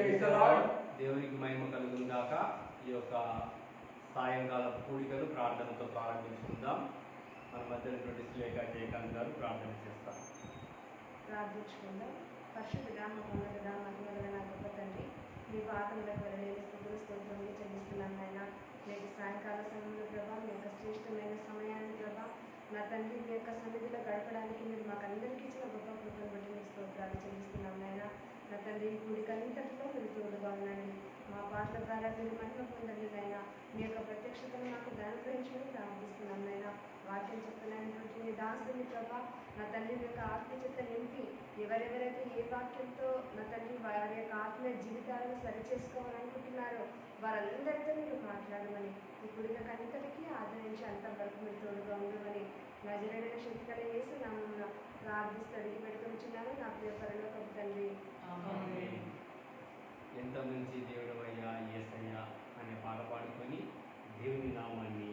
దేవునికి మహిమ కలుగును గాక. ఈ యొక్క సాయంకాల కూడికలు ప్రార్థనతో ప్రారంభించుకుందాం. మన మధ్య శ్రీలేఖ జయకాంత్ గారు ప్రార్థన చేస్తారు. ప్రార్థించుకుందాం. పరిశుద్ధుడా మహోన్నతుడా మహిమగల నా గొప్ప తండ్రి మీ పాదములకు వెళ్ళలేని స్థుతులు స్తోత్రములు చెల్లిస్తున్నాను నాయన. నేటి సాయంకాల సమయంలో ప్రభా మీ యొక్క శ్రేష్టమైన సమయాన్ని ప్రభా నా తండ్రి మీ యొక్క సన్నిధిలో గడపడానికి మీరు మాకు అందరికీ ఇచ్చిన గొప్ప కృపను బట్టి మీ స్తోత్రాలు చెల్లిస్తున్నాం నాయన. నా తండ్రి కూడి కూడికంతటిలో మీరు తోడుగా ఉండండి మా పాటల ద్వారా మీరు మహిమ పొందండి నాయన మీ యొక్క ప్రత్యక్షతను మాకు దానకరించమని ప్రార్థిస్తున్నాం నాయన. వాక్యం చెప్తున్నటువంటి మీ దాసుని ప్రభా నా తండ్రి మీ యొక్క ఆత్మీయత నింపి ఎవరెవరైతే ఏ వాక్యంతో నా తండ్రి వారి యొక్క ఆత్మీయ జీవితాలను సరిచేసుకోవాలనుకుంటున్నారో వారందరితో మీరు మాట్లాడమని ఈ కుడిక అంతటికీ అంతవరకు మీరు తోడుగా ఉండమని నజరైన శక్తి కల వేసి నామమున ప్రార్థిస్తూ అడిగి పెడుతున్నాను నా ప్రియ పరలోకపు తండ్రి. ఎంత మంచి దేవుడు అయ్యా ఏసయ్యా అనే పాట పాడుకొని దేవుని నామాన్ని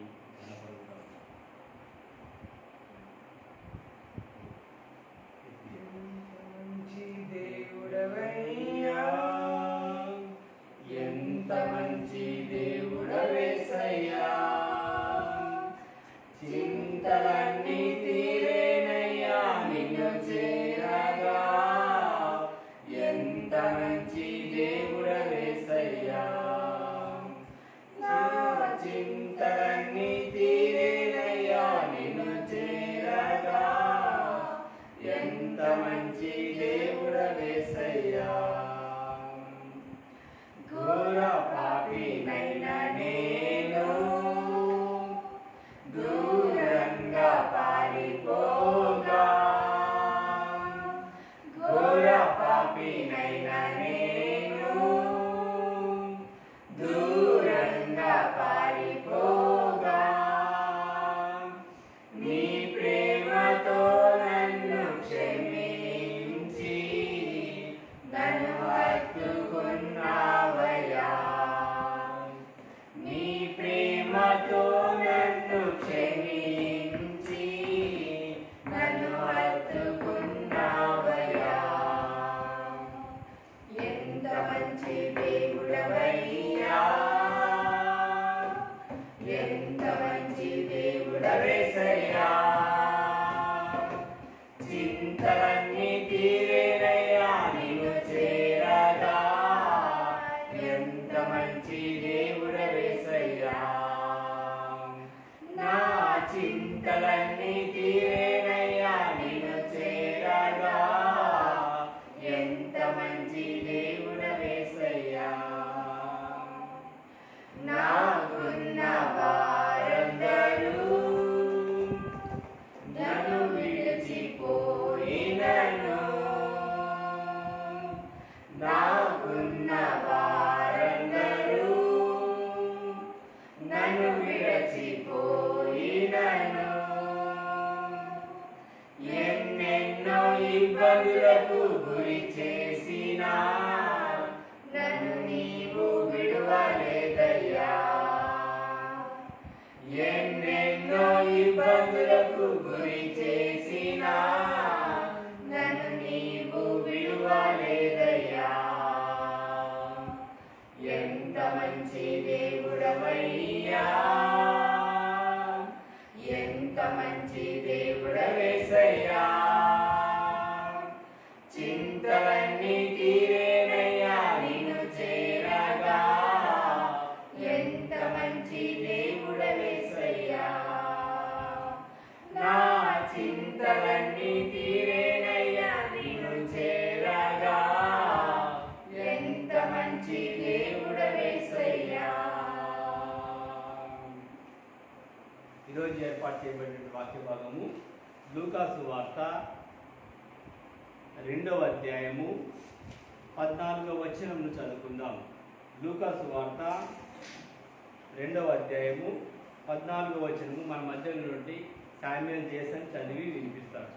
వచనము మన మధ్య నుండి సామ్యం చేసని చదివి వినిపిస్తారు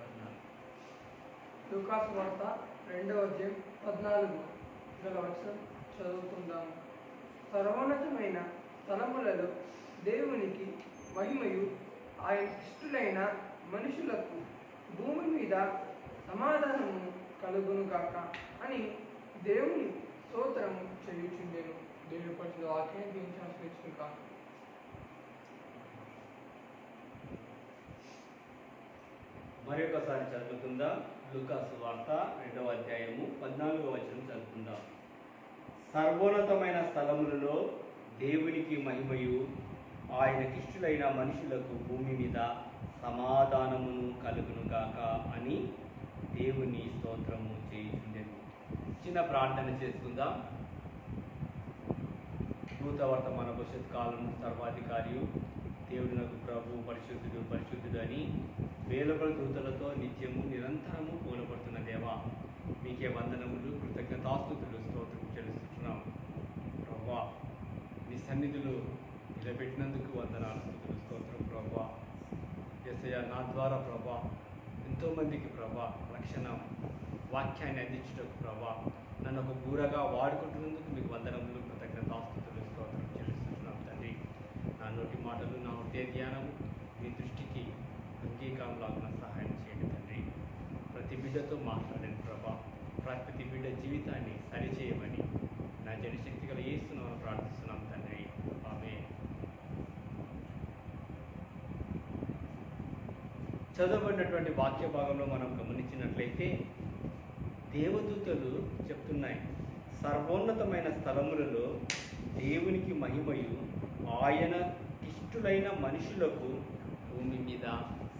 పద్నాలుగు. వార్త రెండవ అధ్యాయం పద్నాలుగు. గల వచనం చదువుకుందాం. సర్వోన్నతమైన స్థలములలో దేవునికి మహిమయు ఆయన ఇష్టులైన మనుషులకు భూమి మీద సమాధానము కలుగును గాక అని దేవుని స్తోత్రము చేయుచుండెను. దేవుని పరిచిన వాక్యాన్ని దీనికి ఆశ్రయించుకుంటాం మరొకసారి చదువుకుందాం. లూకాసు వార్త రెండవ అధ్యాయము పద్నాలుగవ వచనం చదువుకుందాం. సర్వోన్నతమైన స్థలములలో దేవునికి మహిమయు ఆయనకిష్టులైన మనుషులకు భూమి మీద సమాధానమును కలుగును గాక అని దేవుని స్తోత్రము చేయుచుండెను. చిన్న ప్రార్థన చేసుకుందాం. భూతవర్త వర్తమాన భవిష్యత్ కాలం సర్వాధికారియు దేవుడు నాకు ప్రభు పరిశుద్ధుడు పరిశుద్ధుడు అని వేలొకల దూతలతో నిత్యము నిరంతరము పూలపడుతున్న దేవా మీకే వందనములు కృతజ్ఞతాస్తుతులు స్తోత్రం చెల్లిస్తున్నాం. ప్రభా మీ సన్నిధులు నిలబెట్టినందుకు వందనాలు స్తుతులు స్తోత్రం ప్రభా. ఎస్ఐ నా ద్వారా ప్రభా ఎంతోమందికి ప్రభా రక్షణ వాక్యాన్ని అందించుటకు ప్రభా నన్ను ఒక బూరగా వాడుకుంటున్నందుకు మీకు వందనములు కృతజ్ఞతాస్తుతులు స్తోత్రం చెల్లిస్తున్నాం తండ్రి నా నోటి మాటలు నా హృదయ జ్ఞానము మీ దృష్టికి అంగీకారంలాగా సహాయం చేయండి తండ్రి. ప్రతి బిడ్డతో మాట్లాడండి ప్రభా. ప్రతి బిడ్డ జీవితాన్ని సరిచేయమని నా జనశక్తి గల ఏస్తున్నామని ప్రార్థిస్తున్నాం తండ్రి. ఆమె చదవబడినటువంటి వాక్య భాగంలో మనం గమనించినట్లయితే దేవదూతలు చెప్తున్నాయి సర్వోన్నతమైన స్థలములలో దేవునికి మహిమయు ఆయన దుష్టులైన మనుషులకు భూమి మీద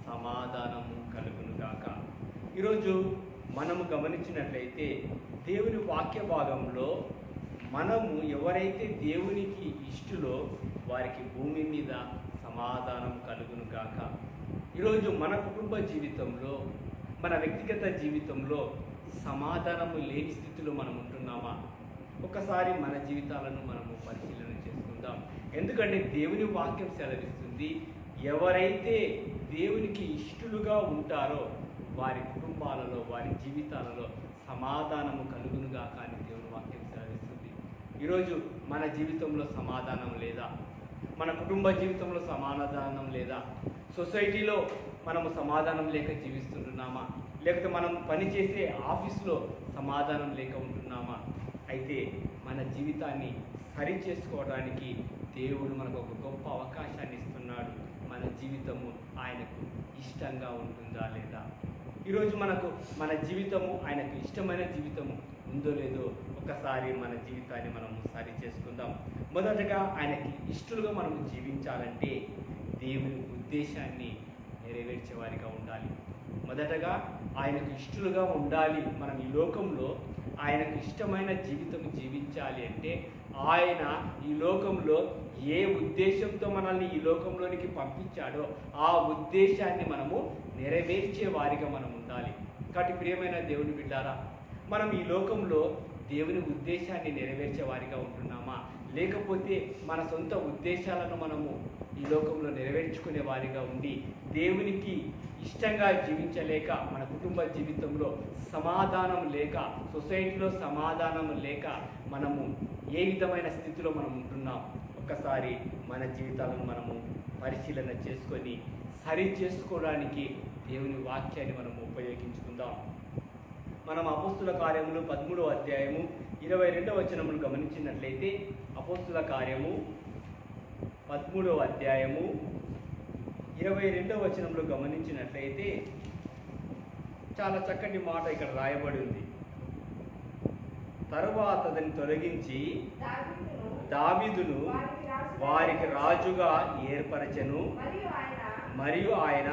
సమాధానము కలుగునుగాక. ఈరోజు మనము గమనించినట్లయితే దేవుని వాక్య భాగంలో మనము ఎవరైతే దేవునికి ఇష్టులో వారికి భూమి మీద సమాధానం కలుగునుగాక. ఈరోజు మన కుటుంబ జీవితంలో మన వ్యక్తిగత జీవితంలో సమాధానము లేని స్థితిలో మనం ఉంటున్నామా ఒకసారి మన జీవితాలను మనము పరిశీలన చేసుకుందాం. ఎందుకంటే దేవుని వాక్యం సెలవిస్తుంది ఎవరైతే దేవునికి ఇష్టలుగా ఉంటారో వారి కుటుంబాలలో వారి జీవితాలలో సమాధానము కలుగునుగా కానీ దేవుని వాక్యం సెలవిస్తుంది. ఈరోజు మన జీవితంలో సమాధానం లేదా? మన కుటుంబ జీవితంలో సమాధానం లేదా? సొసైటీలో మనము సమాధానం లేక జీవిస్తుంటున్నామా? లేకపోతే మనం పనిచేసే ఆఫీస్లో సమాధానం లేక ఉంటున్నామా? అయితే మన జీవితాన్ని సరి చేసుకోవడానికి దేవుడు మనకు ఒక గొప్ప అవకాశాన్ని ఇస్తున్నాడు. మన జీవితము ఆయనకు ఇష్టంగా ఉంటుందా లేదా? ఈరోజు మనకు మన జీవితము ఆయనకు ఇష్టమైన జీవితము ఉందో లేదో ఒకసారి మన జీవితాన్ని మనము సరి చేసుకుందాం. మొదటగా ఆయనకి ఇష్టలుగా మనము జీవించాలంటే దేవుని ఉద్దేశాన్ని నెరవేర్చేవారిగా ఉండాలి. మొదటగా ఆయనకు ఇష్టలుగా ఉండాలి. మనం ఈ లోకంలో ఆయనకు ఇష్టమైన జీవితం జీవించాలి అంటే ఆయన ఈ లోకంలో ఏ ఉద్దేశంతో మనల్ని ఈ లోకంలోనికి పంపించాడో ఆ ఉద్దేశాన్ని మనము నెరవేర్చే వారిగా మనం ఉండాలి. కాబట్టి ప్రియమైన దేవుని బిడ్డారా మనం ఈ లోకంలో దేవుని ఉద్దేశాన్ని నెరవేర్చే వారిగా ఉంటున్నామా? లేకపోతే మన సొంత ఉద్దేశాలను మనము ఈ లోకంలో నెరవేర్చుకునే వారిగా ఉండి దేవునికి ఇష్టంగా జీవించలేక మన కుటుంబ జీవితంలో సమాధానం లేక సొసైటీలో సమాధానం లేక మనము ఏ విధమైన స్థితిలో మనం ఉంటున్నాం ఒక్కసారి మన జీవితాలను మనము పరిశీలన చేసుకొని సరి చేసుకోవడానికి దేవుని వాక్యాన్ని మనం ఉపయోగించుకుందాం. మనం అపోస్తుల కార్యములు పదమూడవ అధ్యాయము ఇరవై రెండవ వచనములు గమనించినట్లయితే అపోస్తుల కార్యము పదమూడవ అధ్యాయము ఇరవై రెండవ వచనంలో గమనించినట్లయితే చాలా చక్కటి మాట ఇక్కడ రాయబడి ఉంది. తరువాత అతన్ని తొలగించి దావీదును వారికి రాజుగా ఏర్పరచెను. మరియు ఆయన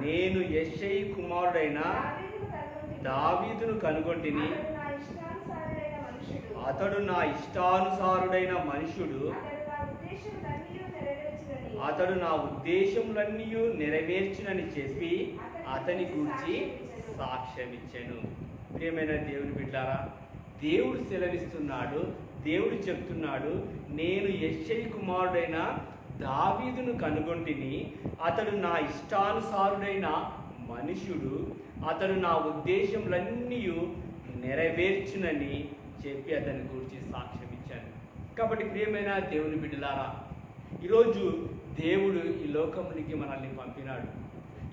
నేను యెషయి కుమారుడైన దావీదును కనుగొంటిని. అతడు నా ఇష్టానుసారుడైన మనుషుడు అతడు నా ఉద్దేశములన్నీ నెరవేర్చునని. చెప్పి అతని గురించి సాక్ష్యమిచ్చాను. ప్రియమైన దేవుని బిడ్డారా దేవుడు సెలవిస్తున్నాడు దేవుడు చెప్తున్నాడు నేను యశ్ఐ కుమారుడైన దావీదును కనుగొంటిని. అతడు నా ఇష్టానుసారుడైన మనుషుడు అతను నా ఉద్దేశములన్నీ నెరవేర్చునని చెప్పి అతని గురించి సాక్ష్యం ఇచ్చాను కాబట్టి ప్రియమైన దేవుని బిడ్డలారా ఈరోజు దేవుడు ఈ లోకమునికి మనల్ని పంపినాడు.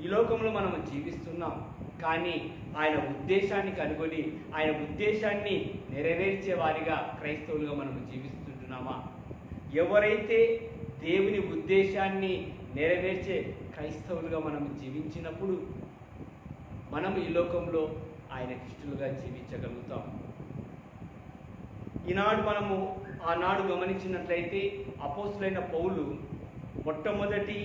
ఈ లోకంలో మనం జీవిస్తున్నాం కానీ ఆయన ఉద్దేశాన్ని కనుగొని ఆయన ఉద్దేశాన్ని నెరవేర్చే వారిగా క్రైస్తవులుగా మనం జీవిస్తుంటున్నామా? ఎవరైతే దేవుని ఉద్దేశాన్ని నెరవేర్చే క్రైస్తవులుగా మనం జీవించినప్పుడు మనం ఈ లోకంలో ఆయన ఇష్టలుగా జీవించగలుగుతాం. ఈనాడు మనము ఆనాడు గమనించినట్లయితే అపోస్తులైన పౌలు మొట్టమొదటి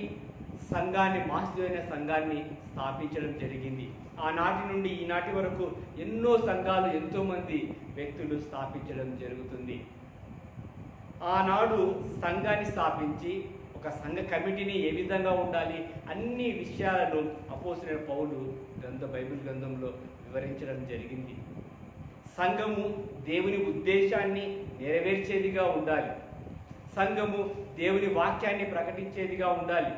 సంఘాన్ని మాసిదైన సంఘాన్ని స్థాపించడం జరిగింది. ఆనాటి నుండి ఈనాటి వరకు ఎన్నో సంఘాలు ఎంతోమంది వ్యక్తులు స్థాపించడం జరుగుతుంది. ఆనాడు సంఘాన్ని స్థాపించి ఒక సంఘ కమిటీని ఏ విధంగా ఉండాలి అన్ని విషయాలను అపోసిన పౌలు గ్రంథ బైబిల్ గ్రంథంలో వివరించడం జరిగింది. సంఘము దేవుని ఉద్దేశాన్ని నెరవేర్చేదిగా ఉండాలి. సంఘము దేవుని వాక్యాన్ని ప్రకటించేదిగా ఉండాలి.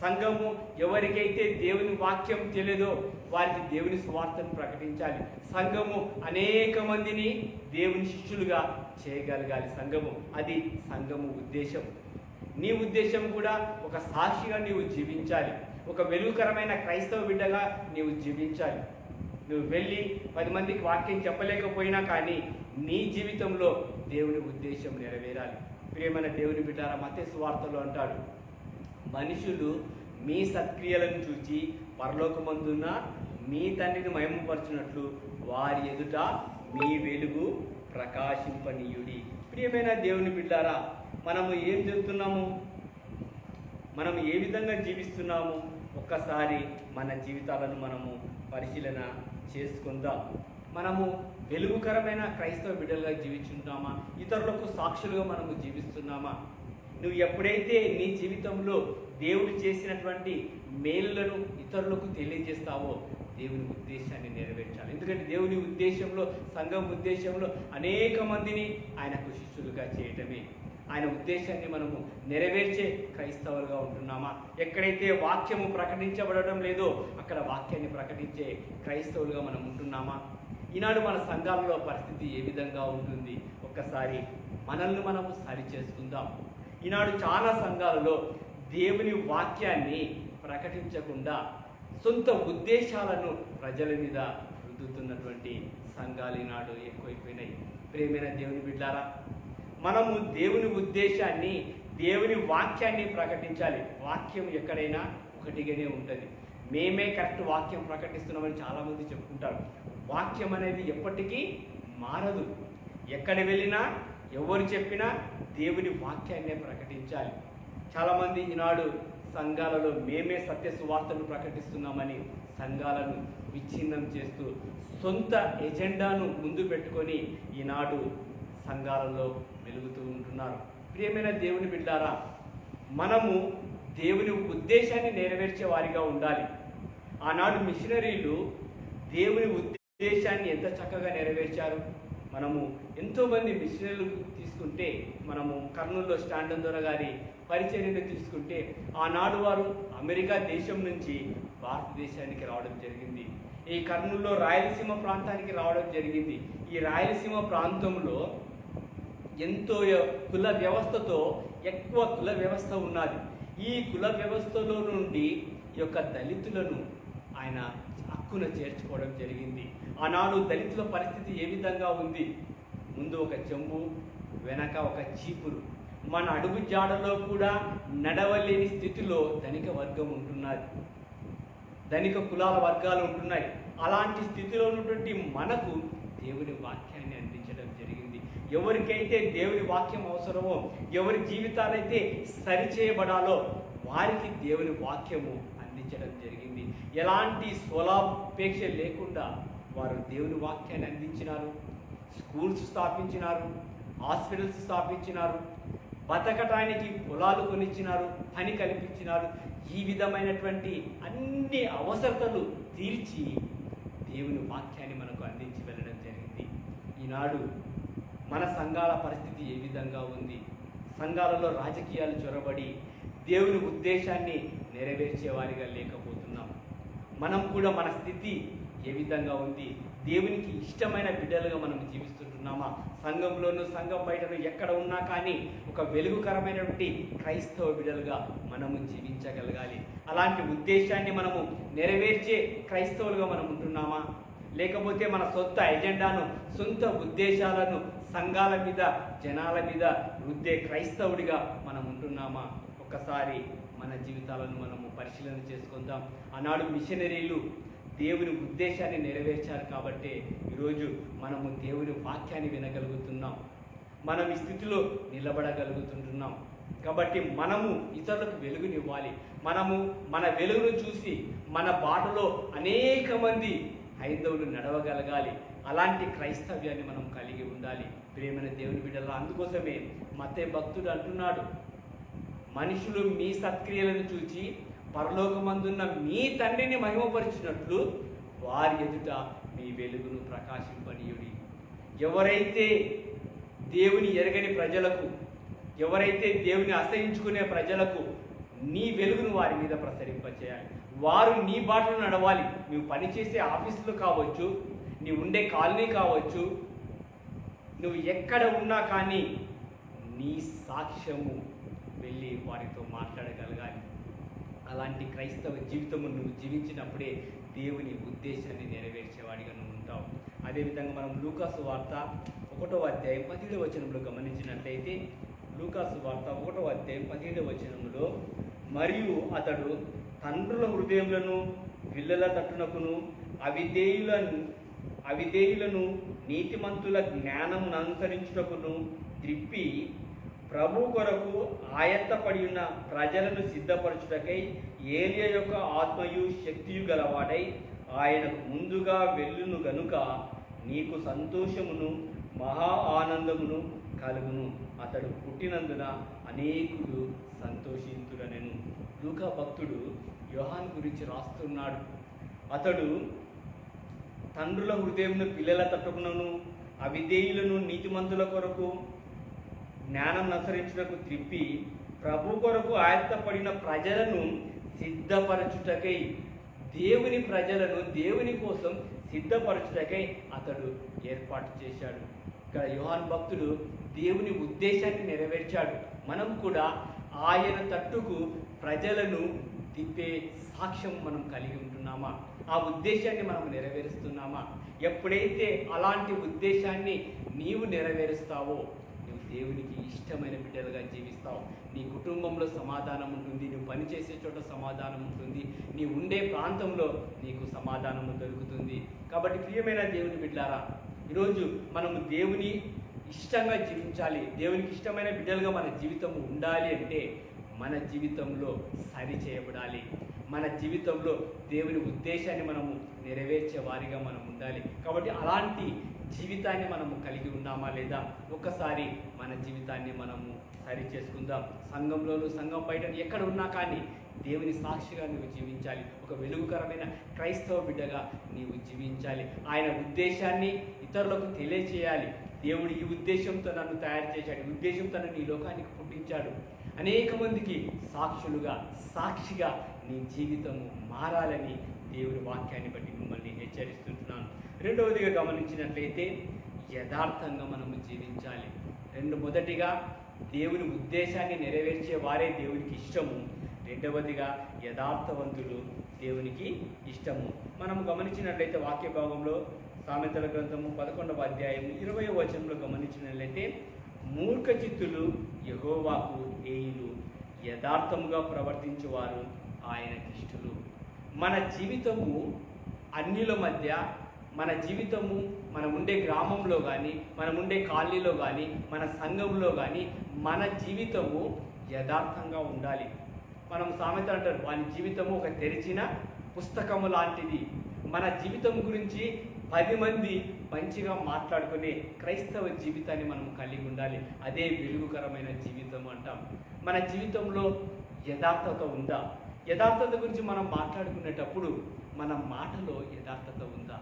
సంఘము ఎవరికైతే దేవుని వాక్యం తెలియదో వారికి దేవుని స్వార్థను ప్రకటించాలి. సంఘము అనేక మందిని దేవుని శిష్యులుగా చేయగలగాలి సంఘము. అది సంఘము ఉద్దేశం. నీ ఉద్దేశం కూడా ఒక సాక్షిగా నీవు జీవించాలి. ఒక వెలుగుకరమైన క్రైస్తవ బిడ్డగా నీవు జీవించాలి. నువ్వు వెళ్ళి పది మందికి వాక్యం చెప్పలేకపోయినా కానీ నీ జీవితంలో దేవుని ఉద్దేశం నెరవేరాలి. ప్రియమైన దేవుని బిడ్డారా మతే సువార్తలు అంటాడు మనుషులు మీ సత్క్రియలను చూచి పరలోకమందున్న మీ తండ్రిని మహిమపరచునట్లు వారి ఎదుట మీ వెలుగు ప్రకాశింపనీయుడి. ప్రియమైన దేవుని బిడ్డారా మనము ఏం చెప్తున్నాము? మనం ఏ విధంగా జీవిస్తున్నాము ఒక్కసారి మన జీవితాలను మనము పరిశీలన చేసుకుందాం. మనము వెలుగుకరమైన క్రైస్తవ బిడ్డలుగా జీవించుంటామా? ఇతరులకు సాక్షులుగా మనము జీవిస్తున్నామా? నువ్వు ఎప్పుడైతే నీ జీవితంలో దేవుడు చేసినటువంటి మేలులను ఇతరులకు తెలియజేస్తావో దేవుని ఉద్దేశాన్ని నెరవేర్చాలి. ఎందుకంటే దేవుని ఉద్దేశంలో సంఘం ఉద్దేశంలో అనేక మందిని ఆయనకు శిష్యులుగా చేయటమే ఆయన ఉద్దేశాన్ని మనము నెరవేర్చే క్రైస్తవులుగా ఉంటున్నామా? ఎక్కడైతే వాక్యము ప్రకటించబడడం లేదో అక్కడ వాక్యాన్ని ప్రకటించే క్రైస్తవులుగా మనం ఉంటున్నామా? ఈనాడు మన సంఘాలలో పరిస్థితి ఏ విధంగా ఉంటుంది? ఒక్కసారి మనల్ని మనము సరి చేసుకుందాం. ఈనాడు చాలా సంఘాలలో దేవుని వాక్యాన్ని ప్రకటించకుండా సొంత ఉద్దేశాలను ప్రజల మీద రుద్దుతున్నటువంటి సంఘాలు ఈనాడు ఎక్కువైపోయినాయి. ప్రేమైన దేవుని బిడ్డారా మనము దేవుని ఉద్దేశాన్ని దేవుని వాక్యాన్ని ప్రకటించాలి. వాక్యం ఎక్కడైనా ఒకటిగానే ఉంటుంది. మేమే కరెక్ట్ వాక్యం ప్రకటిస్తున్నామని చాలామంది చెప్పుకుంటారు. వాక్యం అనేది ఎప్పటికీ మారదు. ఎక్కడ వెళ్ళినా ఎవరు చెప్పినా దేవుని వాక్యాన్నే ప్రకటించాలి. చాలామంది ఈనాడు సంఘాలలో మేమే సత్య సువార్తను ప్రకటిస్తున్నామని సంఘాలను విచ్ఛిన్నం చేస్తూ సొంత ఎజెండాను ముందు పెట్టుకొని ఈనాడు సంఘాలలో వెలుగుతూ ఉంటున్నారు. ప్రియమైన దేవుని బిడ్డారా మనము దేవుని ఉద్దేశాన్ని నెరవేర్చే వారిగా ఉండాలి. ఆనాడు మిషనరీలు దేవుని ఉద్దేశాన్ని ఎంత చక్కగా నెరవేర్చారు. మనము ఎంతోమంది మిషనరీలు తీసుకుంటే మనము కర్నూలులో స్టాండన్ దొర గారి పరిచర్యను తీసుకుంటే ఆనాడు వారు అమెరికా దేశం నుంచి భారతదేశానికి రావడం జరిగింది. ఈ కర్నూలులో రాయలసీమ ప్రాంతానికి రావడం జరిగింది. ఈ రాయలసీమ ప్రాంతంలో ఎంతో కుల వ్యవస్థతో ఎక్కువ కుల వ్యవస్థ ఉన్నది. ఈ కుల వ్యవస్థలో నుండి ఈ యొక్క దళితులను ఆయన హక్కున చేర్చుకోవడం జరిగింది. ఆనాడు దళితుల పరిస్థితి ఏ విధంగా ఉంది? ముందు ఒక చెంబు వెనక ఒక చీపురు. మన అడుగు జాడలో కూడా నడవలేని స్థితిలో ధనిక వర్గం ఉంటున్నది. ధనిక కులాల వర్గాలు ఉంటున్నాయి. అలాంటి స్థితిలో ఉన్నటువంటి మనకు దేవుని వాక్యాన్ని అందించడం జరిగింది. ఎవరికైతే దేవుని వాక్యం అవసరమో ఎవరి జీవితాలైతే సరిచేయబడాలో వారికి దేవుని వాక్యము అందించడం జరిగింది. ఎలాంటి స్వలాపేక్ష లేకుండా వారు దేవుని వాక్యాన్ని అందించినారు. స్కూల్స్ స్థాపించినారు హాస్పిటల్స్ స్థాపించినారు బతకటానికి పొలాలు కొనిచ్చినారు పని కల్పించినారు. ఈ విధమైనటువంటి అన్ని అవసరతలు తీర్చి దేవుని వాక్యాన్ని మనకు అందించి వెళ్ళడం జరిగింది. ఈనాడు మన సంఘాల పరిస్థితి ఏ విధంగా ఉంది? సంఘాలలో రాజకీయాలు చొరబడి దేవుని ఉద్దేశాన్ని నెరవేర్చేవారిగా లేకపోతున్నాం. మనం కూడా మన స్థితి ఏ విధంగా ఉంది? దేవునికి ఇష్టమైన బిడ్డలుగా మనం జీవిస్తుంటున్నామా? సంఘంలోనూ సంఘం బయటను ఎక్కడ ఉన్నా కానీ ఒక వెలుగుకరమైనటువంటి క్రైస్తవ బిడలుగా మనము జీవించగలగాలి. అలాంటి ఉద్దేశాన్ని మనము నెరవేర్చే క్రైస్తవులుగా మనం ఉంటున్నామా? లేకపోతే మన సొంత ఎజెండాను సొంత ఉద్దేశాలను సంఘాల మీద జనాల మీద రుద్దే క్రైస్తవుడిగా మనం ఉంటున్నామా? ఒక్కసారి మన జీవితాలను మనము పరిశీలన చేసుకుందాం. ఆనాడు మిషనరీలు దేవుని ఉద్దేశాన్ని నెరవేర్చారు కాబట్టి ఈరోజు మనము దేవుని వాక్యాన్ని వినగలుగుతున్నాం. మనం ఈ స్థితిలో నిలబడగలుగుతుంటున్నాం. కాబట్టి మనము ఇతరులకు వెలుగునివ్వాలి. మనము మన వెలుగును చూసి మన బాటలో అనేక మంది హైందవులు నడవగలగాలి. అలాంటి క్రైస్తవ్యాన్ని మనం కలిగి ఉండాలి. ప్రేమైన దేవుని బిడ్డల అందుకోసమే మతే భక్తుడు అంటున్నాడు. మనుషులు మీ సత్క్రియలను చూచి పరలోకమందున్న మీ తండ్రిని మహిమపరిచినట్లు వారి ఎదుట మీ వెలుగును ప్రకాశింపనీయుడి. ఎవరైతే దేవుని ఎరగని ప్రజలకు ఎవరైతే దేవుని అసహించుకునే ప్రజలకు నీ వెలుగును వారి మీద ప్రసరింపచేయాలి. వారు నీ బాటలో నడవాలి. నువ్వు పనిచేసే ఆఫీసులు కావచ్చు నీ ఉండే కాలనీ కావచ్చు నువ్వు ఎక్కడ ఉన్నా కానీ నీ సాక్ష్యము వెళ్ళి వారితో మాట్లాడగలగాలి. అలాంటి క్రైస్తవ జీవితము నువ్వు జీవించినప్పుడే దేవుని ఉద్దేశాన్ని నెరవేర్చేవాడిగా నువ్వు ఉంటావు. అదేవిధంగా మనం లూకాసు వార్త ఒకటో అధ్యాయం పదిహేడవ వచనంలో గమనించినట్లయితే లూకాసు వార్త ఒకటో అధ్యాయం పదిహేడవ వచనంలో మరియు అతడు తండ్రుల హృదయములను పిల్లల తట్టునకును అవిధేయులను అవిధేయులను నీతిమంతుల జ్ఞానం అనుసరించుటకును త్రిప్పి ప్రభు కొరకు ఆయత్తపడి ఉన్న ప్రజలను సిద్ధపరచుటకై ఏలియ యొక్క ఆత్మయు శక్తియు గలవాడై ఆయనకు ముందుగా వెళ్ళును గనుక నీకు సంతోషమును మహా ఆనందమును కలుగును అతడు పుట్టినందున అనేకులు సంతోషింతురనెను లూకా భక్తుడు యోహాన్ గురించి రాస్తున్నాడు. అతడు తండ్రుల హృదయంను పిల్లల తట్టుకునను అవిధేయులను నీతిమంతుల కొరకు జ్ఞానం నసరించుటకు త్రిప్పి ప్రభు కొరకు ఆయత్తపడిన ప్రజలను సిద్ధపరచుటకై దేవుని ప్రజలను దేవుని కోసం సిద్ధపరచుటకై అతడు ఏర్పాటు చేశాడు. ఇక్కడ యోహాన్ భక్తుడు దేవుని ఉద్దేశాన్ని నెరవేర్చాడు. మనం కూడా ఆయన తట్టుకు ప్రజలను తిప్పే సాక్ష్యం మనం కలిగి ఉంటున్నామా? ఆ ఉద్దేశాన్ని మనం నెరవేరుస్తున్నామా? ఎప్పుడైతే అలాంటి ఉద్దేశాన్ని నీవు నెరవేరుస్తావో నువ్వు దేవునికి ఇష్టమైన బిడ్డలుగా జీవిస్తావు. నీ కుటుంబంలో సమాధానం ఉంటుంది నువ్వు పనిచేసే చోట సమాధానం ఉంటుంది నీ ఉండే ప్రాంతంలో నీకు సమాధానం దొరుకుతుంది. కాబట్టి ప్రియమైన దేవుని బిడ్డారా ఈరోజు మనము దేవుని ఇష్టంగా జీవించాలి. దేవునికి ఇష్టమైన బిడ్డలుగా మన జీవితం ఉండాలి అంటే మన జీవితంలో సరి చేయబడాలి. మన జీవితంలో దేవుని ఉద్దేశాన్ని మనము నెరవేర్చే వారిగా మనం ఉండాలి. కాబట్టి అలాంటి జీవితాన్ని మనము కలిగి ఉన్నామా లేదా ఒక్కసారి మన జీవితాన్ని మనము సరి చేసుకుందాం. సంఘంలోనూ సంఘం బయట ఎక్కడ ఉన్నా కానీ దేవుని సాక్షిగా నువ్వు జీవించాలి. ఒక వెలుగుకరమైన క్రైస్తవ బిడ్డగా నీవు జీవించాలి. ఆయన ఉద్దేశాన్ని ఇతరులకు తెలియచేయాలి. దేవుడు ఈ ఉద్దేశంతో నన్ను తయారు చేశాడు ఈ ఉద్దేశంతో నన్ను ఈ లోకానికి పుట్టించాడు. అనేక మందికి సాక్షులుగా సాక్షిగా నీ జీవితము మారాలని దేవుడి వాక్యాన్ని బట్టి మిమ్మల్ని హెచ్చరిస్తుంటున్నాను. రెండవదిగా గమనించినట్లయితే యథార్థంగా మనము జీవించాలి. రెండు మొదటిగా దేవుని ఉద్దేశాన్ని నెరవేర్చే వారే దేవునికి ఇష్టము. రెండవదిగా యథార్థవంతులు దేవునికి ఇష్టము. మనం గమనించినట్లయితే వాక్య భాగంలో సామెతల గ్రంథము పదకొండవ అధ్యాయము ఇరవై వచనంలో గమనించినట్లయితే మూర్ఖచిత్తులు యహోవాకు ఏయులు యథార్థముగా ప్రవర్తించేవారు ఆయన ఇష్టలు మన జీవితము అన్నిల మధ్య మన జీవితము మనం ఉండే గ్రామంలో కానీ మనం ఉండే కాలనీలో కానీ మన సంఘంలో కానీ మన జీవితము యథార్థంగా ఉండాలి. మనం సామెత అంటారు వాని జీవితము ఒక తెరిచిన పుస్తకము లాంటిది. మన జీవితం గురించి పది మంది మంచిగా మాట్లాడుకునే క్రైస్తవ జీవితాన్ని మనం కలిగి ఉండాలి. అదే వెలుగుకరమైన జీవితం అంటాం. మన జీవితంలో యథార్థత ఉందా? యథార్థత గురించి మనం మాట్లాడుకునేటప్పుడు మన మాటలో యథార్థత ఉందా?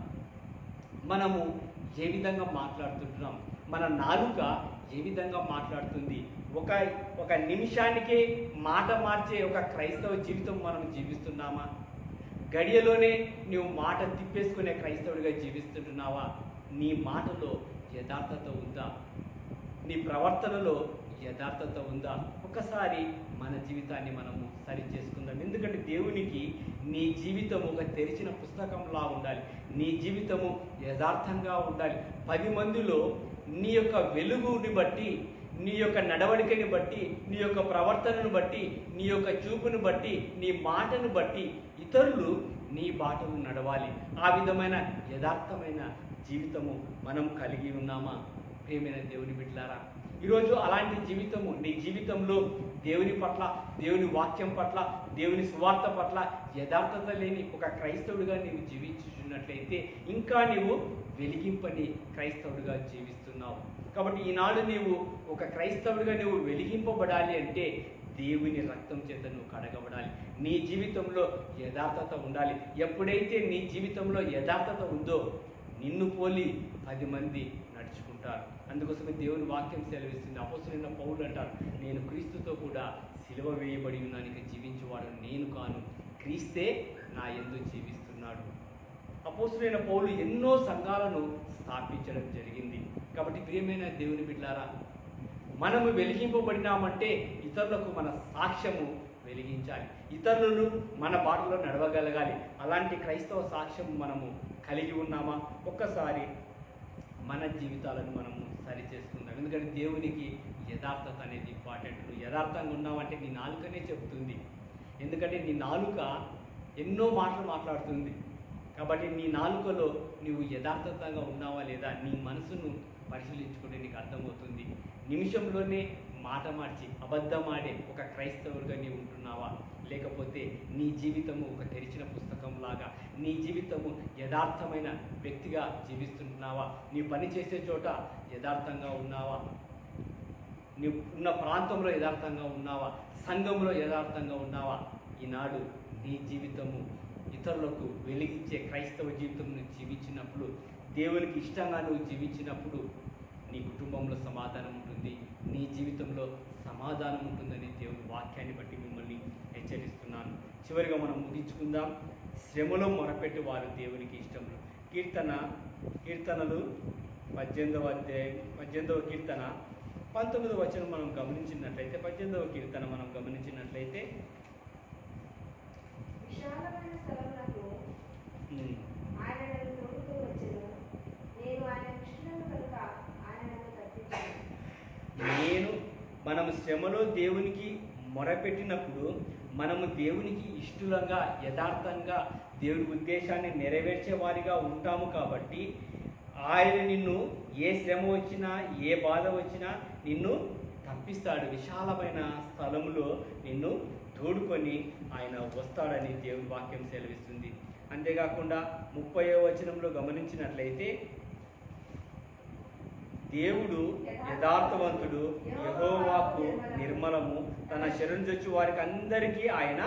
మనము ఏ విధంగా మాట్లాడుతుంటున్నాం? మన నాలుక ఏ విధంగా మాట్లాడుతుంది? ఒక ఒక నిమిషానికే మాట మార్చే ఒక క్రైస్తవ జీవితం మనం జీవిస్తున్నామా? గడియలోనే నువ్వు మాట తిప్పేసుకునే క్రైస్తవుడిగా జీవిస్తుంటున్నావా? నీ మాటలో యథార్థత ఉందా? నీ ప్రవర్తనలో యథార్థత ఉందా? ఒకసారి మన జీవితాన్ని మనము సరి చేసుకుందాం. ఎందుకంటే దేవునికి నీ జీవితం ఒక తెరిచిన పుస్తకంలా ఉండాలి. నీ జీవితము యథార్థంగా ఉండాలి. పది మందిలో నీ యొక్క వెలుగుని బట్టి నీ యొక్క నడవడికని బట్టి నీ యొక్క ప్రవర్తనను బట్టి నీ యొక్క చూపును బట్టి నీ మాటను బట్టి ఇతరులు నీ బాటలు నడవాలి. ఆ విధమైన యథార్థమైన జీవితము మనం కలిగి ఉన్నామా? ప్రేమైన దేవుని బిడ్డలారా ఈరోజు అలాంటి జీవితము నీ జీవితంలో దేవుని పట్ల దేవుని వాక్యం పట్ల దేవుని సువార్త పట్ల యథార్థత లేని ఒక క్రైస్తవుడిగా నీవు జీవించుచున్నట్లయితే ఇంకా నీవు వెలిగింపని క్రైస్తవుడిగా జీవిస్తున్నావు. కాబట్టి ఈనాడు నీవు ఒక క్రైస్తవుడిగా నువ్వు వెలిగింపబడాలి అంటే దేవుని రక్తం చేత నువ్వు కడగబడాలి. నీ జీవితంలో యథార్థత ఉండాలి. ఎప్పుడైతే నీ జీవితంలో యథార్థత ఉందో నిన్ను పోలి పది మంది నడుచుకుంటారు. అందుకోసమే దేవుని వాక్యం సెలవిస్తుంది. అపోసరైన పౌరులు అంటారు నేను క్రీస్తుతో కూడా సిలువ వేయబడి ఉన్నానికి జీవించేవాడు నేను కాను. క్రీస్తే నా ఎందు జీవిస్తున్నాడు. అపోసరైన పౌలు ఎన్నో సంఘాలను స్థాపించడం జరిగింది. కాబట్టి ప్రియమైన దేవుని బిడ్డారా మనము వెలిగింపబడినామంటే ఇతరులకు మన సాక్ష్యము వెలిగించాలి. ఇతరులను మన బాటలో నడవగలగాలి. అలాంటి క్రైస్తవ సాక్ష్యం మనము కలిగి ఉన్నామా? ఒక్కసారి మన జీవితాలను మనము సరి చేసుకుందాం ఎందుకంటే దేవునికి యథార్థత అనేది ఇంపార్టెంట్ నువ్వు యథార్థంగా ఉన్నావంటే నీ నాలుకనే చెబుతుంది. ఎందుకంటే నీ నాలుక ఎన్నో మాటలు మాట్లాడుతుంది. కాబట్టి నీ నాలుకలో నువ్వు యథార్థంగా ఉన్నావా లేదా నీ మనసును పరిశీలించుకుంటే నీకు అర్థమవుతుంది. నిమిషంలోనే మాట మార్చి అబద్ధమాడే ఒక క్రైస్తవుడిగా నీవు ఉంటున్నావా? లేకపోతే నీ జీవితము ఒక తెరిచిన పుస్తకం లాగా నీ జీవితము యథార్థమైన వ్యక్తిగా జీవిస్తుంటున్నావా? నీ పని చేసే చోట యథార్థంగా ఉన్నావా? నీ ఉన్న ప్రాంతంలో యథార్థంగా ఉన్నావా? సంఘంలో యథార్థంగా ఉన్నావా? ఈనాడు నీ జీవితము ఇతరులకు వెలిగించే క్రైస్తవ జీవితం నువ్వు జీవించినప్పుడు దేవునికి ఇష్టంగా నువ్వు జీవించినప్పుడు నీ కుటుంబంలో సమాధానం ఉంటుంది నీ జీవితంలో సమాధానం ఉంటుందని దేవుని వాక్యాన్ని బట్టి మిమ్మల్ని హెచ్చరిస్తున్నాను. చివరిగా మనం ముగించుకుందాం. శ్రమలో మొరపెట్టి వారు దేవునికి ఇష్టములు. కీర్తన కీర్తనలు పద్దెనిమిదవ అధ్యాయం పద్దెనిమిదవ కీర్తన పంతొమ్మిదవ వచనం మనం గమనించినట్లయితే పద్దెనిమిదవ కీర్తన మనం గమనించినట్లయితే విశాలమైన స్థలములకు ఉమ్, ఆయన నన్ను తోడుతూ వచ్చెను నేను ఆయన కృష్ణను కనుక ఆయన నన్ను తప్పించాను. నేను మనం శ్రమలో దేవునికి మొరపెట్టినప్పుడు మనము దేవునికి ఇష్టలుగా యథార్థంగా దేవుని ఉద్దేశాన్ని నెరవేర్చే వారిగా ఉంటాము కాబట్టి ఆయన నిన్ను ఏ శ్రమ వచ్చినా ఏ బాధ వచ్చినా నిన్ను తప్పిస్తాడు. విశాలమైన స్థలములో నిన్ను తోడుకొని ఆయన వస్తాడని దేవుని వాక్యం సెలవిస్తుంది. అంతేకాకుండా ముప్పై వచనంలో గమనించినట్లయితే దేవుడు యథార్థవంతుడు యహోవాకు నిర్మలము తన శరణుజొచ్చు వారికి అందరికీ ఆయన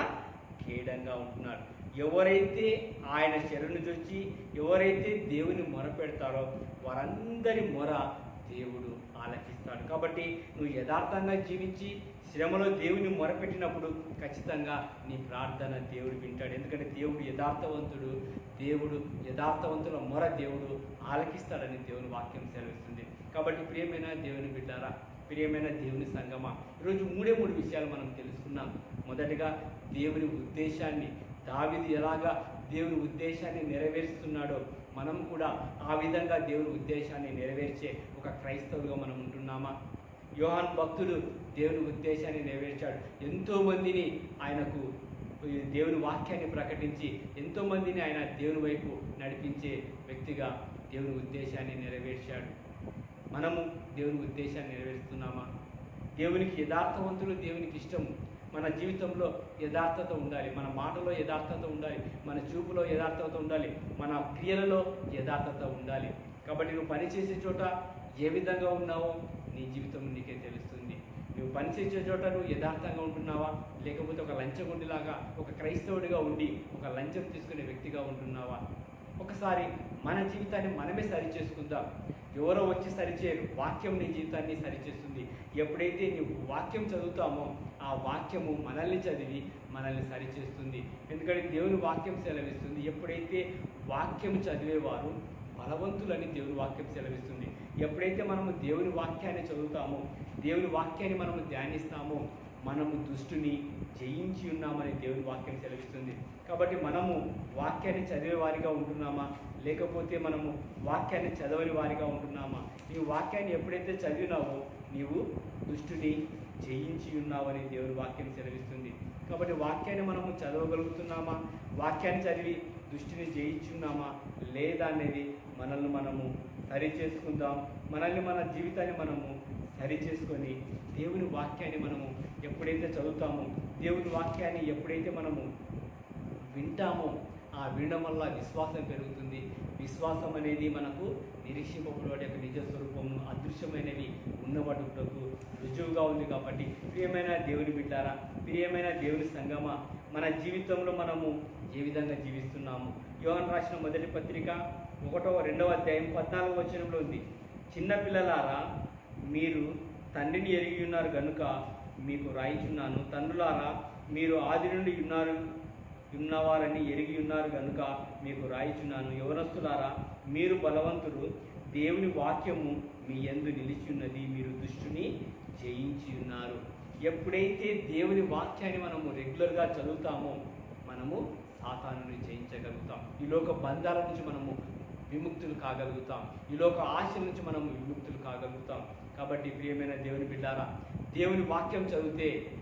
కేడంగా ఉంటున్నాడు. ఎవరైతే ఆయన శరణుజొచ్చి ఎవరైతే దేవుని మొరపెడతారో వారందరి మొర దేవుడు ఆలకిస్తాడు. కాబట్టి నువ్వు యథార్థంగా జీవించి శ్రమలో దేవుని మొరపెట్టినప్పుడు ఖచ్చితంగా నీ ప్రార్థన దేవుడు వింటాడు. ఎందుకంటే దేవుడు యథార్థవంతుడు దేవుడు యథార్థవంతుల మొర దేవుడు ఆలకిస్తాడని దేవుని వాక్యం సెలవిస్తుంది. కాబట్టి ప్రియమైన దేవుని బిడ్డారా ప్రియమైన దేవుని సంగమా ఈరోజు మూడే మూడు విషయాలు మనం తెలుసుకున్నాం. మొదటిగా దేవుని ఉద్దేశాన్ని దావిది ఎలాగా దేవుని ఉద్దేశాన్ని నెరవేరుస్తున్నాడో మనం కూడా ఆ విధంగా దేవుని ఉద్దేశాన్ని నెరవేర్చే ఒక క్రైస్తవులుగా మనం ఉంటున్నామా? యోహాన్ భక్తుడు దేవుని ఉద్దేశాన్ని నెరవేర్చాడు. ఎంతోమందిని ఆయనకు దేవుని వాక్యాన్ని ప్రకటించి ఎంతోమందిని ఆయన దేవుని వైపు నడిపించే వ్యక్తిగా దేవుని ఉద్దేశాన్ని నెరవేర్చాడు. మనము దేవుని ఉద్దేశాన్ని నెరవేరుస్తున్నామా? దేవునికి యథార్థవంతులు దేవునికి ఇష్టము. మన జీవితంలో యథార్థత ఉండాలి. మన మాటలో యథార్థత ఉండాలి. మన చూపులో యథార్థత ఉండాలి. మన క్రియలలో యథార్థత ఉండాలి. కాబట్టి నువ్వు పని చేసే చోట ఏ విధంగా ఉన్నావో? నీ జీవితం నీకే తెలుస్తుంది. నువ్వు పనిచేసే చోట నువ్వు యథార్థంగా ఉంటున్నావా? లేకపోతే ఒక లంచగొండిలాగా ఒక క్రైస్తవుడిగా ఉండి ఒక లంచం తీసుకునే వ్యక్తిగా ఉంటున్నావా? ఒకసారి మన జీవితాన్ని మనమే సరి చేసుకుందాం ఎవరో వచ్చి సరిచేయరు. వాక్యం నీ జీవితాన్ని సరిచేస్తుంది. ఎప్పుడైతే నీవు వాక్యం చదువుతామో ఆ వాక్యము మనల్ని చదివి మనల్ని సరిచేస్తుంది. ఎందుకంటే దేవుని వాక్యం సెలవిస్తుంది. ఎప్పుడైతే వాక్యం చదివేవారు బలవంతులని దేవుని వాక్యం సెలవిస్తుంది. ఎప్పుడైతే మనము దేవుని వాక్యాన్ని చదువుతామో దేవుని వాక్యాన్ని మనము ధ్యానిస్తామో మనము దుష్టుని జయించి ఉన్నామని దేవుని వాక్యం సెలవిస్తుంది. కాబట్టి మనము వాక్యాన్ని చదివే వారిగా ఉంటున్నామా? లేకపోతే మనము వాక్యాన్ని చదవని వారిగా ఉంటున్నామా? ఈ వాక్యాన్ని ఎప్పుడైతే చదివినావో నీవు దుష్టుని జయించి ఉన్నావని దేవుని వాక్యం సెలవిస్తుంది. కాబట్టి వాక్యాన్ని మనము చదవగలుగుతున్నామా? వాక్యాన్ని చదివి దుష్టిని జయించున్నామా లేదా అనేది మనల్ని మనము సరి చేసుకుందాం మనల్ని మన జీవితాన్ని మనము సరి చేసుకొని దేవుని వాక్యాన్ని మనము ఎప్పుడైతే చదువుతామో దేవుని వాక్యాన్ని ఎప్పుడైతే మనము వింటామో ఆ వినడం వల్ల విశ్వాసం పెరుగుతుంది. విశ్వాసం అనేది మనకు నిరీక్షింపబడి యొక్క నిజ స్వరూపము అదృశ్యమైనవి ఉన్నవాటుకు రుజువుగా ఉంది కాబట్టి ప్రియమైన దేవుని బిడ్డారా ప్రియమైన దేవుని సంగమ మన జీవితంలో మనము ఏ విధంగా జీవిస్తున్నాము? యోగన్ రాసిన మొదటి పత్రిక ఒకటో రెండవ అధ్యాయం పద్నాలుగు వచనంలో ఉంది. చిన్నపిల్లలారా మీరు తండ్రిని ఎరిగి ఉన్నారు కనుక మీకు రాయిచున్నాను. తండ్రులారా మీరు ఆది నుండి ఉన్నారు ఉన్నవారని ఎరిగి ఉన్నారు కనుక మీకు రాయిచున్నాను. యవనస్తులారా మీరు బలవంతులు. దేవుని వాక్యము మీ ఎందు నిలిచి ఉన్నది మీరు దుష్టుని జయించి ఉన్నారు. ఎప్పుడైతే దేవుని వాక్యాన్ని మనము రెగ్యులర్గా చదువుతామో మనము సాతాను జయించగలుగుతాం. ఈ లోక బంధాల నుంచి మనము విముక్తులు కాగలుగుతాం. ఈ లోక ఆశ నుంచి మనము విముక్తులు కాగలుగుతాం. కాబట్టి ప్రియమైన దేవుని బిడ్డారా దేవుని వాక్యం చదివితే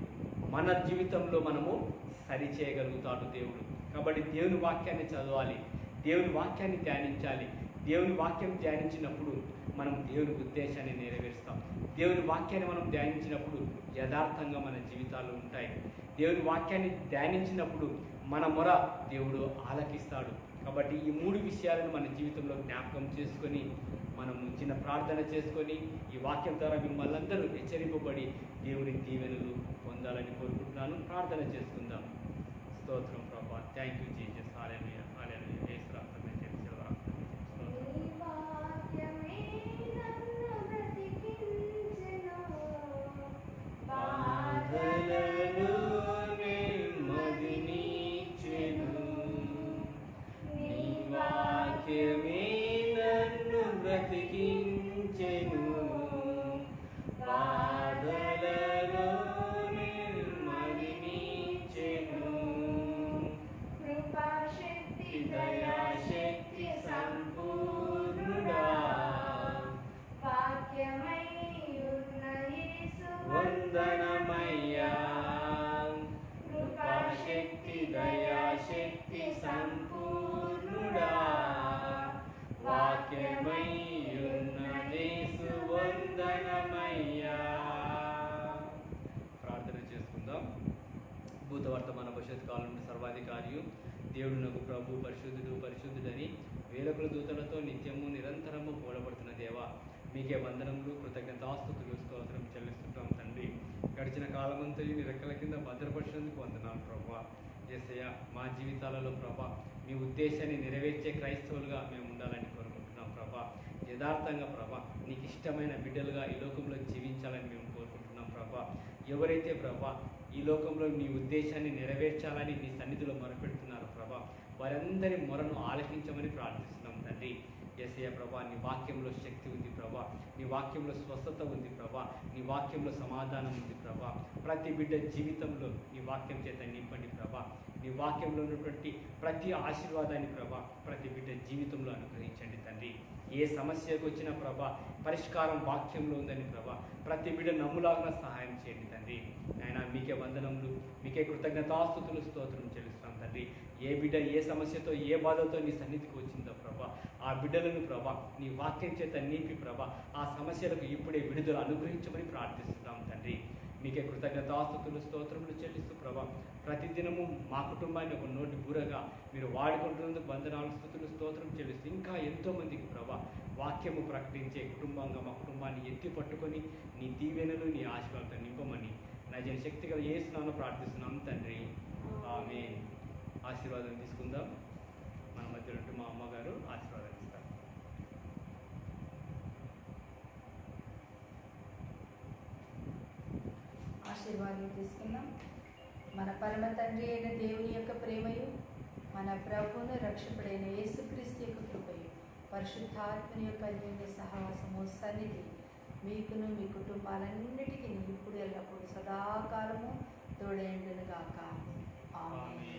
మన జీవితంలో మనము సరి చేయగలుగుతాడు దేవుడు. కాబట్టి దేవుని వాక్యాన్ని చదవాలి. దేవుని వాక్యాన్ని ధ్యానించాలి. దేవుని వాక్యం ధ్యానించినప్పుడు మనం దేవుని ఉద్దేశాన్ని నెరవేరుస్తాం. దేవుని వాక్యాన్ని మనం ధ్యానించినప్పుడు యథార్థంగా మన జీవితాలు ఉంటాయి. దేవుని వాక్యాన్ని ధ్యానించినప్పుడు మన మొర దేవుడు ఆలకిస్తాడు. కాబట్టి ఈ మూడు విషయాలను మన జీవితంలో జ్ఞాపకం చేసుకొని మనం చిన్న ప్రార్థన చేసుకొని ఈ వాక్యం ద్వారా మిమ్మల్ని అందరూ హెచ్చరింపబడి దేవుని దీవెనలు పొందాలని కోరుకుంటున్నాను. ప్రార్థన చేసుకుందాం. స్తోత్రం ప్రభా. థ్యాంక్ యూ జీజస్ యేసు రక్తమే చేసి స్తోత్రం గడిచిన కాలమంతా నీ రెక్కల కింద భద్రపరిచినందుకు వందనాలు ప్రభా. ఏసయ్య మా జీవితాలలో ప్రభా మీ ఉద్దేశాన్ని నెరవేర్చే క్రైస్తవులుగా మేము ఉండాలని కోరుకుంటున్నాం ప్రభా. యథార్థంగా ప్రభా నీకు ఇష్టమైన బిడ్డలుగా ఈ లోకంలో జీవించాలని మేము కోరుకుంటున్నాం ప్రభా. ఎవరైతే ప్రభా ఈ లోకంలో నీ ఉద్దేశాన్ని నెరవేర్చాలని నీ సన్నిధిలో మొరపెడుతున్నారు ప్రభా వారందరి మొరను ఆలకించమని ప్రార్థిస్తున్నాం తండ్రి. ఎస్ఐ ప్రభా నీ వాక్యంలో శక్తి ఉంది ప్రభా నీ వాక్యంలో స్వస్థత ఉంది ప్రభా నీ వాక్యంలో సమాధానం ఉంది ప్రభా. ప్రతి బిడ్డ జీవితంలో నీ వాక్యం చేత నింపండి ప్రభా. నీ వాక్యంలో ఉన్నటువంటి ప్రతి ఆశీర్వాదాన్ని ప్రభా ప్రతి బిడ్డ జీవితంలో అనుగ్రహించండి తండ్రి. ఏ సమస్యకు వచ్చిన ప్రభా పరిష్కారం వాక్యంలో ఉందని ప్రభా. ప్రతి బిడ్డ నమ్ములాగిన సహాయం చేయండి తండ్రి. ఆయన మీకే వందనములు మీకే కృతజ్ఞతాస్తుతులు స్తోత్రం చెల్లిస్తాం తండ్రి. ఏ బిడ్డ ఏ సమస్యతో ఏ బాధతో నీ సన్నిధికి వచ్చిందో ప్రభా ఆ బిడ్డలను ప్రభా నీ వాక్యం చేత నీపి ప్రభా ఆ సమస్యలకు ఇప్పుడే విడుదల అనుగ్రహించమని ప్రార్థిస్తున్నాం తండ్రి. మీకే కృతజ్ఞతాస్తుతులు స్తోత్రములు చెల్లిస్తూ ప్రభా ప్రతిదినము మా కుటుంబాన్ని ఒక నోటి బూరగా మీరు వాడుకుంటున్నందుకు వందనాలు స్థుతులు స్తోత్రం చెల్లిస్తూ ఇంకా ఎంతో మందికి ప్రభా వాక్యము ప్రకటించే కుటుంబంగా మా కుటుంబాన్ని ఎత్తి పట్టుకొని నీ దీవెనలు నీ ఆశీర్వాదం నింపమని నజన శక్తిగా ఏ స్నానం ప్రార్థిస్తున్నాం తండ్రి. ఆమె ఆశీర్వాదం తీసుకుందాం. మన మధ్యలో మా అమ్మగారు ఆశీర్వాదం ఆశీర్వాదం తీసుకున్నాం మన పరమ తండ్రి అయిన దేవుని యొక్క ప్రేమయు మన ప్రభువును రక్షకుడైన యేసుక్రీస్తు యొక్క కృపయు పరిశుద్ధాత్మని యొక్క అన్యోన్య సహవాసము సన్నిధి మీకును మీ కుటుంబాలన్నిటికీ ఇప్పుడు ఎల్లప్పుడు సదాకాలము తోడేండును గాక ఆమె